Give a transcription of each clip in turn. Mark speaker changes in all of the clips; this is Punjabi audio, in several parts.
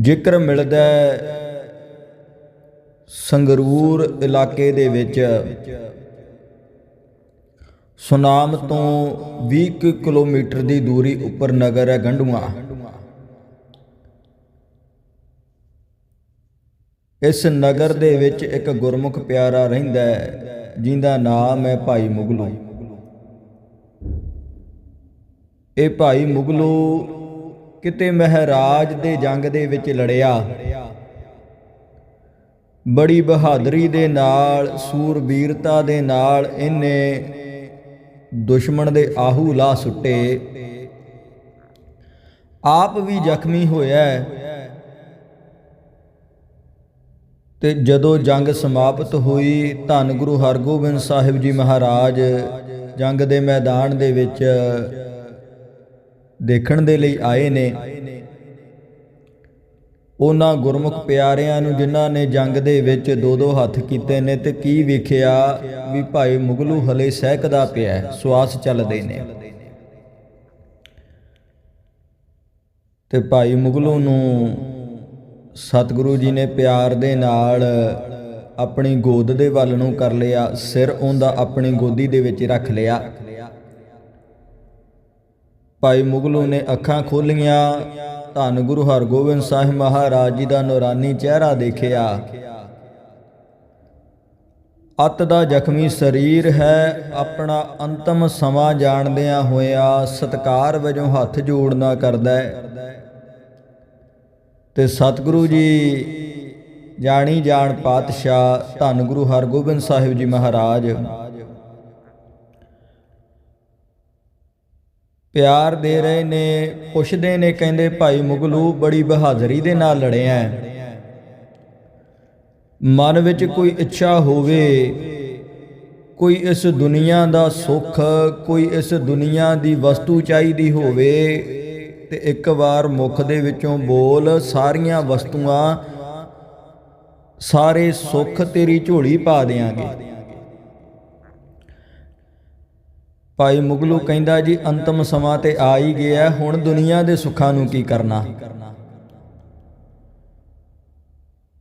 Speaker 1: ਜ਼ਿਕਰ ਮਿਲਦਾ ਸੰਗਰੂਰ ਇਲਾਕੇ ਦੇ ਵਿੱਚ, ਸੁਨਾਮ ਤੋਂ 20 ਕੁ ਕਿਲੋਮੀਟਰ ਦੀ ਦੂਰੀ ਉੱਪਰ ਨਗਰ ਹੈ ਗੰਡੂਆ। ਇਸ ਨਗਰ ਦੇ ਵਿੱਚ ਇੱਕ ਗੁਰਮੁਖ ਪਿਆਰਾ ਰਹਿੰਦਾ ਹੈ, ਜਿੰਦਾ ਨਾਮ ਹੈ ਭਾਈ ਮੁਗਲੂ। ਇਹ ਭਾਈ ਮੁਗਲੂ ਕਿਤੇ ਮਹਾਰਾਜ ਦੇ ਜੰਗ ਦੇ ਵਿੱਚ ਲੜਿਆ ਬੜੀ ਬਹਾਦਰੀ ਦੇ ਨਾਲ, ਸੂਰਬੀਰਤਾ ਦੇ ਨਾਲ ਇਹਨੇ ਦੁਸ਼ਮਣ ਦੇ ਆਹੂ ਲਾ ਸੁੱਟੇ ਆਪ ਵੀ ਜ਼ਖਮੀ ਹੋਇਆ ਹੈ। ਤੇ ਜਦੋਂ ਜੰਗ ਸਮਾਪਤ ਹੋਈ, ਧੰਨ ਗੁਰੂ ਹਰਗੋਬਿੰਦ ਸਾਹਿਬ ਜੀ ਮਹਾਰਾਜ ਜੰਗ ਦੇ ਮੈਦਾਨ ਦੇ ਵਿੱਚ ਦੇਖਣ ਦੇ ਲਈ ਆਏ ਨੇ। ਉਹਨਾਂ ਗੁਰਮੁਖ ਪਿਆਰਿਆਂ ਨੂੰ ਜਿਨ੍ਹਾਂ ਨੇ ਜੰਗ ਦੇ ਵਿੱਚ ਦੋ ਦੋ ਹੱਥ ਕੀਤੇ ਨੇ ਤੇ ਕੀ ਵੇਖਿਆ ਵੀ ਭਾਈ ਮੁਗਲੂ ਹਲੇ ਸਹਿਕਦਾ ਪਿਆ ਹੈ, ਸਵਾਸ ਚੱਲਦੇ ਨੇ। ਤੇ ਭਾਈ ਮੁਗਲੂ ਨੂੰ ਸਤਿਗੁਰੂ ਜੀ ਨੇ ਪਿਆਰ ਦੇ ਨਾਲ ਆਪਣੀ ਗੋਦ ਦੇ ਵੱਲ ਨੂੰ ਕਰ ਲਿਆ ਸਿਰ ਉਹਦਾ ਆਪਣੀ ਗੋਦੀ ਦੇ ਵਿੱਚ ਰੱਖ ਲਿਆ। ਭਾਈ ਮੁਗਲੂ ਨੇ ਅੱਖਾਂ ਖੋਲੀਆਂ, ਧੰਨ ਗੁਰੂ ਹਰਗੋਬਿੰਦ ਸਾਹਿਬ ਮਹਾਰਾਜ ਜੀ ਦਾ ਨੂਰਾਨੀ ਚਿਹਰਾ ਦੇਖਿਆ। ਅਤ ਦਾ ਜ਼ਖਮੀ ਸਰੀਰ ਹੈ, ਆਪਣਾ ਅੰਤਮ ਸਮਾਂ ਜਾਣਦਿਆਂ ਹੋਇਆ ਸਤਕਾਰ ਵਜੋਂ ਹੱਥ ਜੋੜਨਾ ਕਰਦਾ ਹੈ। ਤੇ ਸਤਿਗੁਰੂ ਜੀ, ਜਾਣੀ ਜਾਣ ਪਾਤਸ਼ਾਹ ਧੰਨ ਗੁਰੂ ਹਰਗੋਬਿੰਦ ਸਾਹਿਬ ਜੀ ਮਹਾਰਾਜ ਪਿਆਰ ਦੇ ਰਹੇ ਨੇ, ਪੁੱਛਦੇ ਨੇ, ਕਹਿੰਦੇ ਭਾਈ ਮੁਗਲੂ ਬੜੀ ਬਹਾਦਰੀ ਦੇ ਨਾਲ ਲੜਿਆ ਮਨ ਵਿੱਚ ਕੋਈ ਇੱਛਾ ਹੋਵੇ, ਕੋਈ ਇਸ ਦੁਨੀਆ ਦਾ ਸੁੱਖ, ਕੋਈ ਇਸ ਦੁਨੀਆ ਦੀ ਵਸਤੂ ਚਾਹੀਦੀ ਹੋਵੇ, ਤੇ ਇੱਕ ਵਾਰ ਮੁਖ ਦੇ ਵਿੱਚੋਂ ਬੋਲ, ਸਾਰੀਆਂ ਵਸਤੂਆਂ, ਸਾਰੇ ਸੁੱਖ ਤੇਰੀ ਝੋਲੀ ਪਾ ਦੇਾਂਗੇ ਭਾਈ ਮੁਗਲੂ ਕਹਿੰਦਾ ਜੀ, ਅੰਤਮ ਸਮਾਂ ਤੇ ਆ ਹੀ ਗਿਆ, ਹੁਣ ਦੁਨੀਆ ਦੇ ਸੁੱਖਾਂ ਨੂੰ ਕੀ ਕਰਨਾ?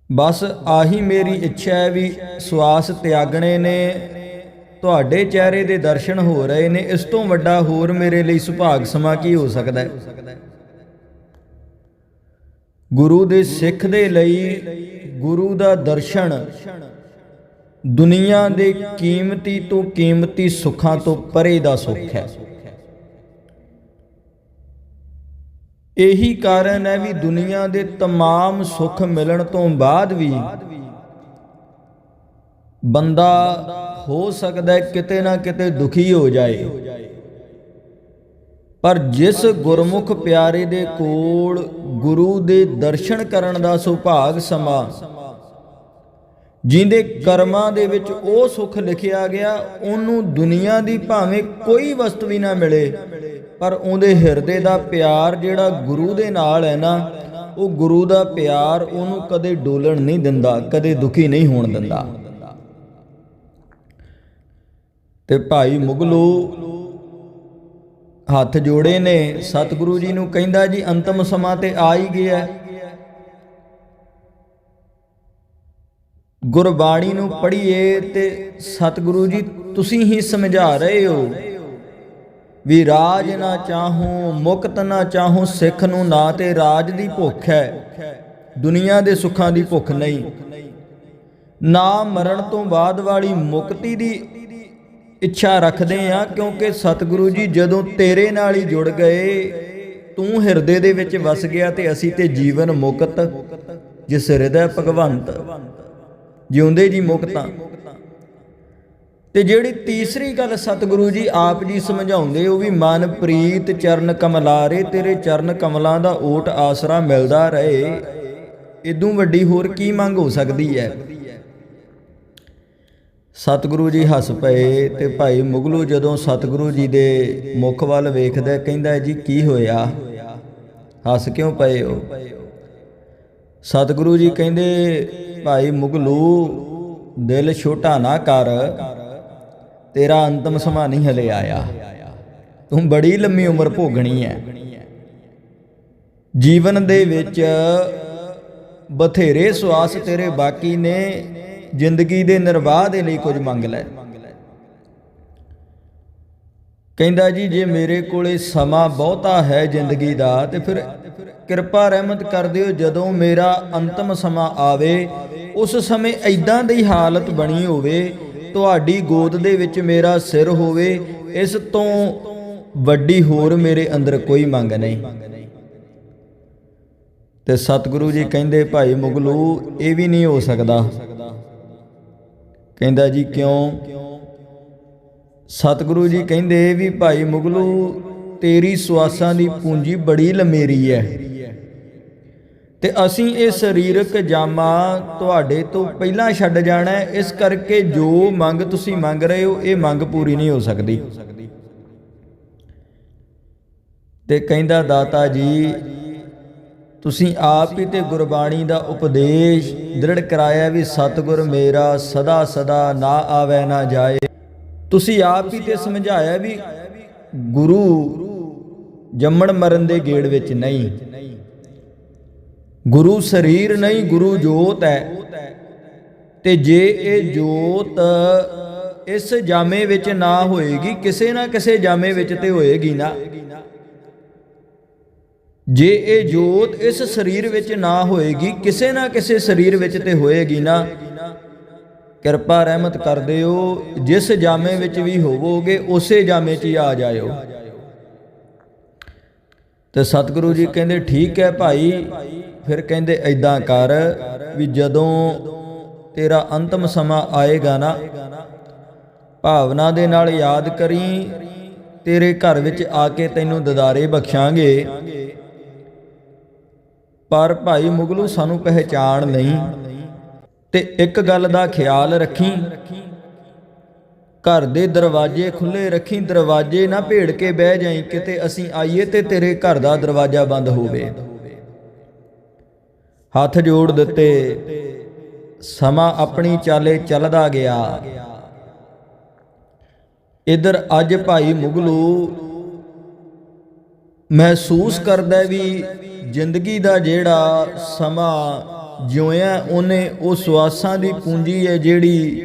Speaker 1: ਬਸ ਆਹੀ ਮੇਰੀ ਇੱਛਾ ਹੈ ਵੀ ਸਵਾਸ ਤਿਆਗਣੇ ਨੇ, ਤੁਹਾਡੇ ਚਿਹਰੇ ਦੇ ਦਰਸ਼ਨ ਹੋ ਰਹੇ ਨੇ, ਇਸ ਤੋਂ ਵੱਡਾ ਹੋਰ ਮੇਰੇ ਲਈ ਸੁਭਾਗ ਸਮਾਂ ਕੀ ਹੋ ਸਕਦਾ ਹੈ? ਗੁਰੂ ਦੇ ਸਿੱਖ ਦੇ ਲਈ ਗੁਰੂ ਦਾ ਦਰਸ਼ਨ ਦੁਨੀਆ ਦੇ ਕੀਮਤੀ ਤੋਂ ਕੀਮਤੀ ਸੁੱਖਾਂ ਤੋਂ ਪਰੇ ਦਾ ਸੁੱਖ ਹੈ ਇਹੀ ਕਾਰਨ ਹੈ ਵੀ ਦੁਨੀਆ ਦੇ तमाम ਸੁੱਖ ਮਿਲਣ ਤੋਂ ਬਾਅਦ ਵੀ ਬੰਦਾ ਹੋ ਸਕਦਾ ਹੈ ਕਿਤੇ ਨਾ ਕਿਤੇ ਦੁਖੀ ਹੋ ਜਾਏ ਪਰ ਜਿਸ ਗੁਰਮੁਖ ਪਿਆਰੇ ਦੇ ਕੋਲ ਗੁਰੂ ਦੇ ਦਰਸ਼ਨ ਕਰਨ ਦਾ ਸੁਭਾਗ ਸਮਾਂ ਜਿੰਦੇ ਕਰਮਾਂ ਦੇ ਵਿੱਚ ਉਹ ਸੁੱਖ ਲਿਖਿਆ ਗਿਆ, ਉਹਨੂੰ ਦੁਨੀਆ ਦੀ ਭਾਵੇਂ ਕੋਈ ਵਸਤੂ ਵੀ ਨਾ ਮਿਲੇ, ਪਰ ਉਹਦੇ ਹਿਰਦੇ ਦਾ ਪਿਆਰ ਜਿਹੜਾ ਗੁਰੂ ਦੇ ਨਾਲ ਹੈ ਨਾ, ਉਹ ਗੁਰੂ ਦਾ ਪਿਆਰ ਉਹਨੂੰ ਕਦੇ ਡੋਲਣ ਨਹੀਂ ਦਿੰਦਾ, ਕਦੇ ਦੁਖੀ ਨਹੀਂ ਹੋਣ ਦਿੰਦਾ। ਤੇ ਭਾਈ ਮੁਗਲੂ ਹੱਥ ਜੋੜੇ ਨੇ, ਸਤਿਗੁਰੂ ਜੀ ਨੂੰ ਕਹਿੰਦਾ ਜੀ, ਅੰਤਮ ਸਮਾਂ ਤੇ ਆ ਹੀ ਗਿਆ। ਗੁਰਬਾਣੀ ਨੂੰ ਪੜ੍ਹੀਏ ਤੇ ਸਤਿਗੁਰੂ ਜੀ, ਤੁਸੀਂ ਹੀ ਸਮਝਾ ਰਹੇ ਹੋ। ਵੀ ਰਾਜ ਨਾ ਚਾਹੂੰ, ਮੁਕਤ ਨਾ ਚਾਹੂੰ, ਸਿੱਖ ਨੂੰ ਨਾ ਤੇ ਰਾਜ ਦੀ ਭੁੱਖ ਹੈ। ਦੁਨੀਆ ਦੇ ਸੁੱਖਾਂ ਦੀ ਭੁੱਖ ਨਹੀਂ। ਨਾ ਮਰਨ ਤੋਂ ਬਾਅਦ ਵਾਲੀ ਮੁਕਤੀ ਦੀ ਇੱਛਾ ਰੱਖਦੇ ਆ ਕਿਉਂਕਿ ਸਤਿਗੁਰੂ ਜੀ, ਜਦੋਂ ਤੇਰੇ ਨਾਲ ਹੀ ਜੁੜ ਗਏ, ਤੂੰ ਹਿਰਦੇ ਦੇ ਵਿੱਚ ਵਸ ਗਿਆ ਤੇ ਅਸੀਂ ਤੇ ਜੀਵਨ ਮੁਕਤ, ਜਿਸ ਹਿਰਦੈ ਭਗਵੰਤ। ਜਿਉਂਦੇ ਜੀ ਮੁਕਤਾਂ। ਤੇ ਜਿਹੜੀ ਤੀਸਰੀ ਗੱਲ ਸਤਿਗੁਰੂ ਜੀ ਆਪ ਜੀ ਸਮਝਾਉਂਦੇ, ਉਹ ਵੀ ਮਨ ਪ੍ਰੀਤ ਚਰਨ ਕਮਲਾਰੇ, ਤੇਰੇ ਚਰਨ ਕਮਲਾਂ ਦਾ ਓਟ ਆਸਰਾ ਮਿਲਦਾ ਰਹੇ। ਇਦੋਂ ਵੱਡੀ ਹੋਰ ਕੀ ਮੰਗ ਹੋ ਸਕਦੀ ਹੈ? ਸਤਿਗੁਰੂ ਜੀ ਹੱਸ ਪਏ ਤੇ ਭਾਈ ਮੁਗਲੂ ਜਦੋਂ ਸਤਿਗੁਰੂ ਜੀ ਦੇ ਮੁਖ ਵੱਲ ਵੇਖਦਾ, ਕਹਿੰਦਾ, ਜੀ, ਕੀ ਹੋਇਆ? ਹੱਸ ਕਿਉਂ ਪਏ ਹੋ? ਸਤਿਗੁਰੂ ਜੀ ਕਹਿੰਦੇ ਭਾਈ ਮੁਗਲੂ, ਦਿਲ ਛੋਟਾ ਨਾ ਕਰ, ਤੇਰਾ ਅੰਤਮ ਸਮਾਂ ਨਹੀਂ ਹਲੇ ਆਇਆ। ਤੂੰ ਬੜੀ ਲੰਮੀ ਉਮਰ ਭੋਗਣੀ ਹੈ ਜੀਵਨ ਦੇ ਵਿੱਚ ਬਥੇਰੇ ਸਵਾਸ ਤੇਰੇ ਬਾਕੀ ਨੇ, ਜ਼ਿੰਦਗੀ ਦੇ ਨਿਰਵਾਹ ਦੇ ਲਈ ਕੁਝ ਮੰਗ ਲੈ। ਕਹਿੰਦਾ ਜੀ, ਜੇ ਮੇਰੇ ਕੋਲੇ ਸਮਾਂ ਬਹੁਤਾ ਹੈ ਜ਼ਿੰਦਗੀ ਦਾ, ਤੇ ਫਿਰ ਕਿਰਪਾ ਰਹਿਮਤ ਕਰ ਦਿਓ ਜਦੋਂ ਮੇਰਾ ਅੰਤਮ ਸਮਾਂ ਆਵੇ ਉਸ ਸਮੇਂ ਐਦਾਂ ਦੀ ਹਾਲਤ ਬਣੀ ਹੋਵੇ, ਤੁਹਾਡੀ ਗੋਦ ਦੇ ਵਿੱਚ ਮੇਰਾ ਸਿਰ ਹੋਵੇ, ਇਸ ਤੋਂ ਵੱਡੀ ਹੋਰ ਮੇਰੇ ਅੰਦਰ ਕੋਈ ਮੰਗ ਨਹੀਂ। ਤੇ ਸਤਿਗੁਰੂ ਜੀ ਕਹਿੰਦੇ, ਭਾਈ ਮੁਗਲੂ, ਇਹ ਵੀ ਨਹੀਂ ਹੋ ਸਕਦਾ। ਕਹਿੰਦਾ ਜੀ, ਕਿਉਂ? ਸਤਿਗੁਰੂ ਜੀ ਕਹਿੰਦੇ ਵੀ, ਭਾਈ ਮੁਗਲੂ, ਤੇਰੀ ਸਵਾਸਾਂ ਦੀ ਪੂੰਜੀ ਬੜੀ ਲਮੇਰੀ ਹੈ। ਤੇ ਅਸੀਂ ਇਹ ਸਰੀਰਕ ਜਾਮਾ ਤੁਹਾਡੇ ਤੋਂ ਪਹਿਲਾਂ ਛੱਡ ਜਾਣਾ ਹੈ। ਇਸ ਕਰਕੇ ਜੋ ਮੰਗ ਤੁਸੀਂ ਮੰਗ ਰਹੇ ਹੋ, ਇਹ ਮੰਗ ਪੂਰੀ ਨਹੀਂ ਹੋ ਸਕਦੀ। ਤੇ ਕਹਿੰਦਾ ਦਾਤਾ ਜੀ, ਤੁਸੀਂ ਆਪ ਹੀ ਤੇ ਗੁਰਬਾਣੀ ਦਾ ਉਪਦੇਸ਼ ਦ੍ਰਿੜ ਕਰਾਇਆ ਵੀ ਸਤਿਗੁਰ ਮੇਰਾ ਸਦਾ ਸਦਾ ਨਾ ਆਵੇ, ਨਾ ਜਾਏ। ਤੁਸੀਂ ਆਪ ਹੀ ਤੇ ਸਮਝਾਇਆ ਵੀ ਗੁਰੂ ਜੰਮਣ ਮਰਨ ਦੇ ਗੇੜ ਵਿੱਚ ਨਹੀਂ। ਗੁਰੂ ਸਰੀਰ ਨਹੀਂ ਗੁਰੂ ਜੋਤ ਹੈ। ਤੇ ਜੇ ਇਹ ਜੋਤ ਇਸ ਜਾਮੇ ਵਿੱਚ ਨਾ ਹੋਏਗੀ, ਕਿਸੇ ਨਾ ਕਿਸੇ ਜਾਮੇ ਵਿੱਚ ਤੇ ਹੋਏਗੀ ਨਾ। ਜੇ ਇਹ ਜੋਤ ਇਸ ਸਰੀਰ ਵਿੱਚ ਨਾ ਹੋਏਗੀ, ਕਿਸੇ ਨਾ ਕਿਸੇ ਸਰੀਰ ਵਿੱਚ ਤੇ ਹੋਏਗੀ ਨਾ। ਕਿਰਪਾ ਰਹਿਮਤ ਕਰ ਦਿਓ, ਜਿਸ ਜਾਮੇ ਵਿੱਚ ਵੀ ਹੋਵੋਗੇ, ਉਸੇ ਜਾਮੇ 'ਚ ਹੀ ਆ ਜਾਇਓ। ਤੇ ਸਤਿਗੁਰੂ ਜੀ ਕਹਿੰਦੇ, ਠੀਕ ਹੈ ਭਾਈ ਫਿਰ ਕਹਿੰਦੇ ਐਦਾਂ ਕਰ ਵੀ ਜਦੋਂ ਤੇਰਾ ਅੰਤਮ ਸਮਾਂ ਆਏਗਾ ਨਾ, ਭਾਵਨਾ ਦੇ ਨਾਲ ਯਾਦ ਕਰੀ, ਤੇਰੇ ਘਰ ਵਿੱਚ ਆ ਕੇ ਤੈਨੂੰ ਦਦਾਰੇ ਬਖਸ਼ਾਂਗੇ। ਪਰ ਭਾਈ ਮੁਗਲੂ ਸਾਨੂੰ ਪਹਿਚਾਣ ਨਹੀਂ। ਤੇ ਇੱਕ ਗੱਲ ਦਾ ਖਿਆਲ ਰੱਖੀ। ਘਰ ਦੇ ਦਰਵਾਜ਼ੇ ਖੁੱਲੇ ਰੱਖੀ, ਦਰਵਾਜ਼ੇ ਨਾ ਭੇੜ ਕੇ ਬਹਿ ਜਾਈ, ਕਿਤੇ ਅਸੀਂ ਆਈਏ ਤੇ ਤੇਰੇ ਘਰ ਦਾ ਦਰਵਾਜ਼ਾ ਬੰਦ ਹੋਵੇ। ਹੱਥ ਜੋੜ ਦਿੱਤੇ। ਸਮਾਂ ਆਪਣੀ ਚਾਲੇ ਚੱਲਦਾ ਗਿਆ। ਇਧਰ ਅੱਜ ਭਾਈ ਮੁਗਲੂ ਮਹਿਸੂਸ ਕਰਦਾ ਵੀ ਜ਼ਿੰਦਗੀ ਦਾ ਜਿਹੜਾ ਸਮਾਂ ਜਿਉਇਆ ਉਹਨੇ ਉਹ ਸਵਾਸਾਂ ਦੀ ਪੂੰਜੀ ਹੈ ਜਿਹੜੀ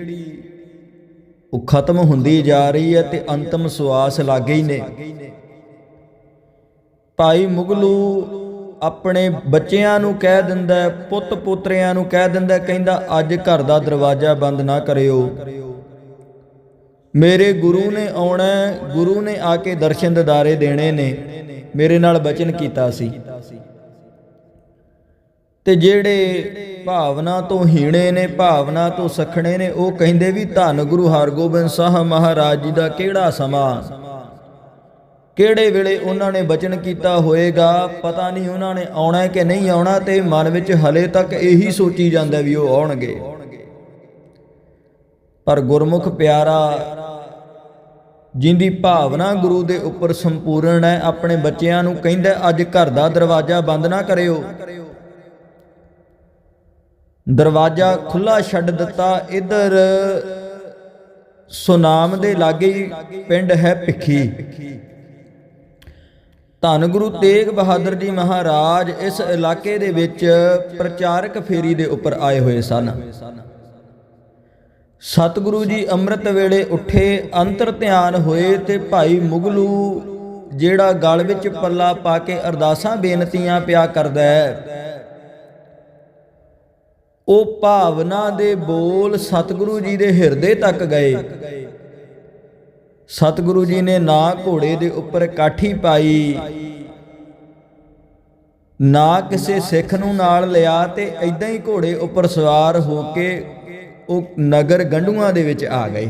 Speaker 1: ਉਹ ਖਤਮ ਹੁੰਦੀ ਜਾ ਰਹੀ ਹੈ ਤੇ ਅੰਤਮ ਸਵਾਸ ਲੱਗੇ ਹੀ ਨੇ। ਭਾਈ ਮੁਗਲੂ ਆਪਣੇ ਬੱਚਿਆਂ ਨੂੰ ਕਹਿ ਦਿੰਦਾ ਹੈ, ਪੁੱਤ ਪੁੱਤਰਿਆਂ ਨੂੰ ਕਹਿ ਦਿੰਦਾ ਕਹਿੰਦਾ ਅੱਜ ਘਰ ਦਾ ਦਰਵਾਜ਼ਾ ਬੰਦ ਨਾ ਕਰਿਓ। ਮੇਰੇ ਗੁਰੂ ਨੇ ਆਉਣਾ ਗੁਰੂ ਨੇ ਆ ਕੇ ਦਰਸ਼ਨ ਦਿਦਾਰੇ ਦੇਣੇ ਨੇ ਮੇਰੇ ਨਾਲ ਬਚਨ ਕੀਤਾ ਸੀ। ਤੇ ਜਿਹੜੇ ਭਾਵਨਾ ਤੋਂ ਹੀਣੇ ਨੇ ਭਾਵਨਾ ਤੋਂ ਸਖਣੇ ਨੇ ਉਹ ਕਹਿੰਦੇ ਵੀ ਧੰਨ ਗੁਰੂ ਹਰਗੋਬਿੰਦ ਸਾਹਿਬ ਮਹਾਰਾਜ ਜੀ ਦਾ ਕਿਹੜਾ ਸਮਾਂ? ਕਿਹੜੇ ਵੇਲੇ ਉਹਨਾਂ ਨੇ ਬਚਨ ਕੀਤਾ ਹੋਏਗਾ, ਪਤਾ ਨਹੀਂ ਉਹਨਾਂ ਨੇ ਆਉਣਾ ਕਿ ਨਹੀਂ ਆਉਣਾ, ਤੇ ਮਨ ਵਿੱਚ ਹਲੇ ਤੱਕ ਇਹੀ ਸੋਚੀ ਜਾਂਦਾ ਵੀ ਉਹ ਆਉਣਗੇ। ਪਰ ਗੁਰਮੁਖ ਪਿਆਰਾ, ਜਿੰਦੀ ਭਾਵਨਾ ਗੁਰੂ ਦੇ ਉੱਪਰ ਸੰਪੂਰਨ ਹੈ, ਆਪਣੇ ਬੱਚਿਆਂ ਨੂੰ ਕਹਿੰਦਾ ਅੱਜ ਘਰ ਦਾ ਦਰਵਾਜ਼ਾ ਬੰਦ ਨਾ ਕਰਿਓ। ਦਰਵਾਜ਼ਾ ਖੁੱਲਾ ਛੱਡ ਦਿੱਤਾ, ਇਧਰ ਸੁਨਾਮ ਦੇ ਲਾਗੇ ਪਿੰਡ ਹੈ ਭਿੱਖੀ। ਧੰਨ ਗੁਰੂ ਤੇਗ ਬਹਾਦਰ ਜੀ ਮਹਾਰਾਜ ਇਸ ਇਲਾਕੇ ਦੇ ਵਿੱਚ ਪ੍ਰਚਾਰਕ ਫੇਰੀ ਦੇ ਉੱਪਰ ਆਏ ਹੋਏ ਸਨ। ਸਤਿਗੁਰੂ ਜੀ ਅੰਮ੍ਰਿਤ ਵੇਲੇ ਉੱਠੇ, ਅੰਤਰ ਧਿਆਨ ਹੋਏ ਤੇ ਭਾਈ ਮੁਗਲੂ ਜਿਹੜਾ ਗਲ ਵਿੱਚ ਪੱਲਾ ਪਾ ਕੇ ਅਰਦਾਸਾਂ ਬੇਨਤੀਆਂ ਪਿਆ ਕਰਦਾ ਹੈ, ਉਹ ਭਾਵਨਾ ਦੇ ਬੋਲ ਸਤਿਗੁਰੂ ਜੀ ਦੇ ਹਿਰਦੇ ਤੱਕ ਗਏ। ਸਤਿਗੁਰੂ ਜੀ ਨੇ ਨਾ ਘੋੜੇ ਦੇ ਉੱਪਰ ਕਾਠੀ ਪਾਈ, ਨਾ ਕਿਸੇ ਸਿੱਖ ਨੂੰ ਨਾਲ ਲਿਆ ਤੇ ਐਦਾਂ ਹੀ ਘੋੜੇ ਉੱਪਰ ਸਵਾਰ ਹੋ ਕੇ ਉਹ ਨਗਰ ਗੰਡੂਆਂ ਦੇ ਵਿੱਚ ਆ ਗਏ।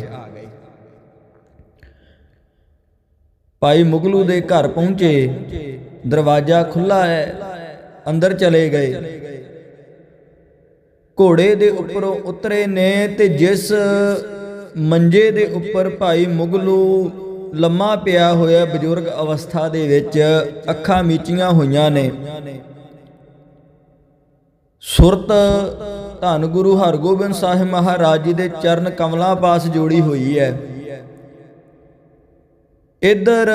Speaker 1: ਭਾਈ ਮੁਗਲੂ ਦੇ ਘਰ ਪਹੁੰਚੇ, ਦਰਵਾਜ਼ਾ ਖੁੱਲਾ ਹੈ, ਅੰਦਰ ਚਲੇ ਗਏ। ਘੋੜੇ ਦੇ ਉੱਪਰੋਂ ਉਤਰੇ ਨੇ ਤੇ ਜਿਸ ਮੰਜੇ ਦੇ ਉੱਪਰ ਭਾਈ ਮੁਗਲੂ ਲੰਮਾ ਪਿਆ ਹੋਇਆ ਬਜ਼ੁਰਗ ਅਵਸਥਾ ਦੇ ਵਿੱਚ ਅੱਖਾਂ ਮੀਚੀਆਂ ਹੋਈਆਂ ਨੇ। ਸੁਰਤ ਧੰਨ ਗੁਰੂ ਹਰਗੋਬਿੰਦ ਸਾਹਿਬ ਮਹਾਰਾਜ ਜੀ ਦੇ ਚਰਨ ਕਮਲਾਂ ਪਾਸ ਜੋੜੀ ਹੋਈ ਹੈ। ਇੱਧਰ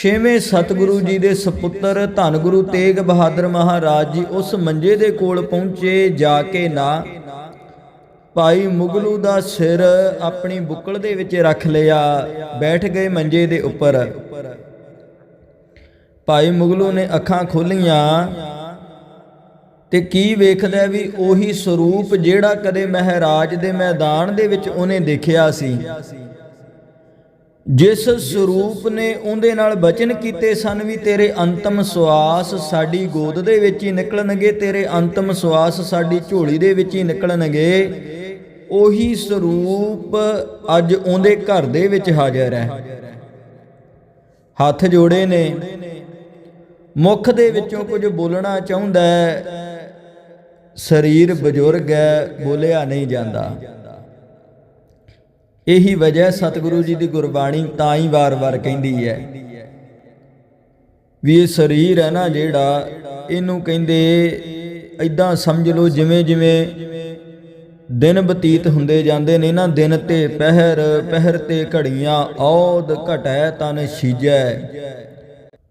Speaker 1: ਛੇਵੇਂ ਸਤਿਗੁਰੂ ਜੀ ਦੇ ਸੁਪੁੱਤਰ ਧੰਨ ਗੁਰੂ ਤੇਗ ਬਹਾਦਰ ਮਹਾਰਾਜ ਜੀ ਉਸ ਮੰਜੇ ਦੇ ਕੋਲ ਪਹੁੰਚੇ ਜਾ ਕੇ ਨਾ ਭਾਈ ਮੁਗਲੂ ਦਾ ਸਿਰ ਆਪਣੀ ਬੁੱਕਲ ਦੇ ਵਿੱਚ ਰੱਖ ਲਿਆ, ਬੈਠ ਗਏ ਮੰਜੇ ਦੇ ਉੱਪਰ। ਭਾਈ ਮੁਗਲੂ ਨੇ ਅੱਖਾਂ ਖੋਲੀਆਂ ਤੇ ਕੀ ਵੇਖਦਾ ਵੀ ਉਹੀ ਸਰੂਪ ਜਿਹੜਾ ਕਦੇ ਮਹਾਰਾਜ ਦੇ ਮੈਦਾਨ ਦੇ ਵਿੱਚ ਉਹਨੇ ਦੇਖਿਆ ਸੀ। ਜਿਸ ਸਰੂਪ ਨੇ ਉਹਦੇ ਨਾਲ ਬਚਨ ਕੀਤੇ ਸਨ ਵੀ ਤੇਰੇ ਅੰਤਮ ਸਵਾਸ ਸਾਡੀ ਗੋਦ ਦੇ ਵਿੱਚ ਹੀ ਨਿਕਲਣਗੇ, ਤੇਰੇ ਅੰਤਮ ਸਵਾਸ ਸਾਡੀ ਝੋਲੀ ਦੇ ਵਿੱਚ ਹੀ ਨਿਕਲਣਗੇ। ਉਹੀ ਸਰੂਪ ਅੱਜ ਉਹਦੇ ਘਰ ਦੇ ਵਿੱਚ ਹਾਜ਼ਰ ਹੈ। ਹੱਥ ਜੋੜੇ ਨੇ। ਮੁਖ ਦੇ ਵਿੱਚੋਂ ਕੁਝ ਬੋਲਣਾ ਚਾਹੁੰਦਾ ਹੈ। ਸਰੀਰ ਬਜ਼ੁਰਗ ਹੈ, ਬੋਲਿਆ ਨਹੀਂ ਜਾਂਦਾ। ਇਹੀ ਵਜ੍ਹਾ ਸਤਿਗੁਰੂ ਜੀ ਦੀ ਗੁਰਬਾਣੀ ਤਾਂ ਹੀ ਵਾਰ-ਵਾਰ ਕਹਿੰਦੀ ਹੈ ਵੀ ਇਹ ਸਰੀਰ ਹੈ ਨਾ ਜਿਹੜਾ, ਇਹਨੂੰ ਕਹਿੰਦੇ ਐਦਾਂ ਸਮਝ ਲਓ ਜਿਵੇਂ ਜਿਵੇਂ ਦਿਨ ਬਤੀਤ ਹੁੰਦੇ ਜਾਂਦੇ ਨੇ ਨਾ ਦਿਨ ਤੇ ਪਹਿਰ ਪਹਿਰ ਤੇ ਘੜੀਆਂ, ਔਦ ਘਟੈ ਤਨ ਛੀਜੈ।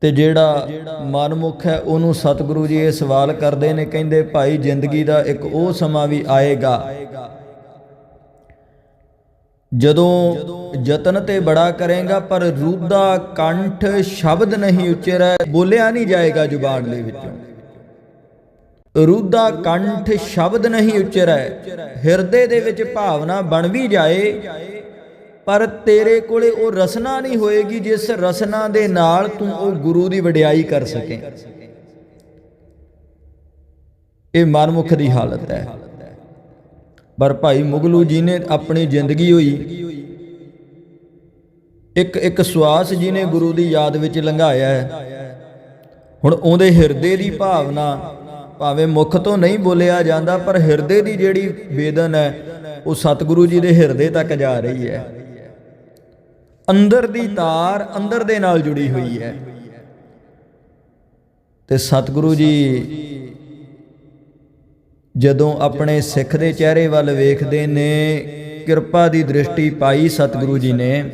Speaker 1: ਤੇ ਜਿਹੜਾ ਮਨਮੁਖ ਹੈ, ਉਹਨੂੰ ਸਤਿਗੁਰੂ ਜੀ ਇਹ ਸਵਾਲ ਕਰਦੇ ਨੇ, ਕਹਿੰਦੇ ਭਾਈ ਜ਼ਿੰਦਗੀ ਦਾ ਇੱਕ ਉਹ ਸਮਾਂ ਵੀ ਆਏਗਾ। ਜਦੋਂ ਯਤਨ ਤੇ ਬੜਾ ਕਰੇਗਾ, ਪਰ ਰੂਦਾ ਕੰਠ ਸ਼ਬਦ ਨਹੀਂ ਉਚਰੈ, ਬੋਲਿਆ ਨਹੀਂ ਜਾਏਗਾ ਜ਼ੁਬਾਨ ਦੇ ਵਿੱਚੋਂ। ਰੂਦਾ ਕੰਠ ਸ਼ਬਦ ਨਹੀਂ ਉਚਰੈ, ਹਿਰਦੇ ਦੇ ਵਿੱਚ ਭਾਵਨਾ ਬਣ ਵੀ ਜਾਏ। ਪਰ ਤੇਰੇ ਕੋਲੇ ਉਹ ਰਸਨਾ ਨਹੀਂ ਹੋਏਗੀ ਜਿਸ ਰਸਨਾ ਦੇ ਨਾਲ ਤੂੰ ਉਹ ਗੁਰੂ ਦੀ ਵਡਿਆਈ ਕਰ ਸਕੇ। ਇਹ ਮਨਮੁਖ ਦੀ ਹਾਲਤ ਹੈ। ਪਰ ਭਾਈ ਮੁਗਲੂ ਜੀ ਨੇ ਆਪਣੀ ਜ਼ਿੰਦਗੀ ਹੋਈ। ਇੱਕ ਇੱਕ ਸਵਾਸ ਜੀ ਨੇ ਗੁਰੂ ਦੀ ਯਾਦ ਵਿੱਚ ਲੰਘਾਇਆ ਹੈ। ਹੁਣ ਉਹਦੇ ਹਿਰਦੇ ਦੀ ਭਾਵਨਾ ਭਾਵੇਂ ਮੁਖ ਤੋਂ ਨਹੀਂ ਬੋਲਿਆ ਜਾਂਦਾ, ਪਰ ਹਿਰਦੇ ਦੀ ਜਿਹੜੀ ਵੇਦਨ ਹੈ, ਉਹ ਸਤਿਗੁਰੂ ਜੀ ਦੇ ਹਿਰਦੇ ਤੱਕ ਜਾ ਰਹੀ ਹੈ। ਅੰਦਰ ਦੀ ਤਾਰ ਅੰਦਰ ਦੇ ਨਾਲ ਜੁੜੀ ਹੋਈ ਹੈ। ਤੇ ਸਤਿਗੁਰੂ ਜੀ ਜਦੋਂ ਆਪਣੇ ਸਿੱਖ ਦੇ ਚਿਹਰੇ ਵੱਲ ਵੇਖਦੇ ਨੇ, ਕਿਰਪਾ ਦੀ ਦ੍ਰਿਸ਼ਟੀ ਪਾਈ ਸਤਿਗੁਰੂ ਜੀ ਨੇ।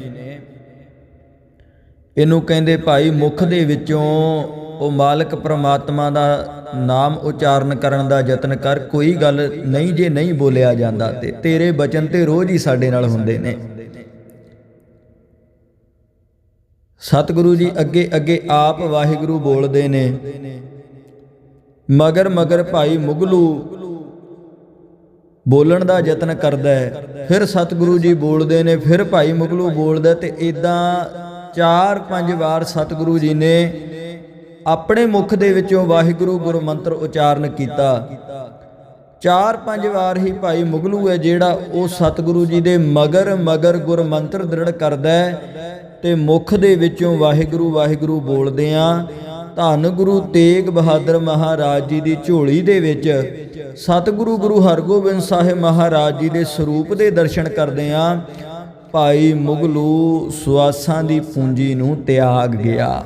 Speaker 1: ਇਹਨੂੰ ਕਹਿੰਦੇ ਭਾਈ ਮੁਖ ਦੇ ਵਿੱਚੋਂ ਉਹ ਮਾਲਕ ਪ੍ਰਮਾਤਮਾ ਦਾ ਨਾਮ ਉਚਾਰਨ ਕਰਨ ਦਾ ਯਤਨ ਕਰ, ਕੋਈ ਗੱਲ ਨਹੀਂ ਜੇ ਨਹੀਂ ਬੋਲਿਆ ਜਾਂਦਾ ਤੇ ਤੇਰੇ ਬਚਨ ਤੇ ਰੋਜ਼ ਹੀ ਸਾਡੇ ਨਾਲ ਹੁੰਦੇ ਨੇ। ਸਤਿਗੁਰੂ ਜੀ ਅੱਗੇ ਅੱਗੇ ਆਪ ਵਾਹਿਗੁਰੂ ਬੋਲਦੇ ਨੇ, ਮਗਰ ਮਗਰ ਭਾਈ ਮੁਗਲੂ ਬੋਲਣ ਦਾ ਯਤਨ ਕਰਦਾ ਹੈ। ਫਿਰ ਸਤਿਗੁਰੂ ਜੀ ਬੋਲਦੇ ਨੇ, ਫਿਰ ਭਾਈ ਮੁਗਲੂ ਬੋਲਦਾ ਤੇ ਇਦਾਂ ਚਾਰ ਪੰਜ ਵਾਰ ਸਤਿਗੁਰੂ ਜੀ ਨੇ ਆਪਣੇ ਮੁਖ ਦੇ ਵਿੱਚੋਂ ਵਾਹਿਗੁਰੂ ਗੁਰੂ ਮੰਤਰ ਉਚਾਰਨ ਕੀਤਾ। ਚਾਰ ਪੰਜ ਵਾਰ ਹੀ ਭਾਈ ਮੁਗਲੂ ਹੈ ਜਿਹੜਾ ਉਹ ਸਤਿਗੁਰੂ ਜੀ ਦੇ ਮਗਰ ਮਗਰ ਗੁਰ ਮੰਤਰ ਦ੍ਰਿੜ ਕਰਦਾ ਹੈ ਤੇ ਮੁਖ ਦੇ ਵਿੱਚੋਂ ਵਾਹਿਗੁਰੂ ਵਾਹਿਗੁਰੂ ਬੋਲਦੇ ਆ, ਧੰਨ ਗੁਰੂ ਤੇਗ ਬਹਾਦਰ ਮਹਾਰਾਜ ਜੀ ਦੀ ਝੋਲੀ ਦੇ ਵਿੱਚ ਸਤਿਗੁਰੂ ਗੁਰੂ ਹਰਗੋਬਿੰਦ ਸਾਹਿਬ ਮਹਾਰਾਜ ਜੀ ਦੇ ਸਰੂਪ ਦੇ ਦਰਸ਼ਨ ਕਰਦੇ ਆ, ਭਾਈ ਮੁਗਲੂ ਸੁਆਸਾਂ ਦੀ ਪੂੰਜੀ ਨੂੰ ਤਿਆਗ ਗਿਆ।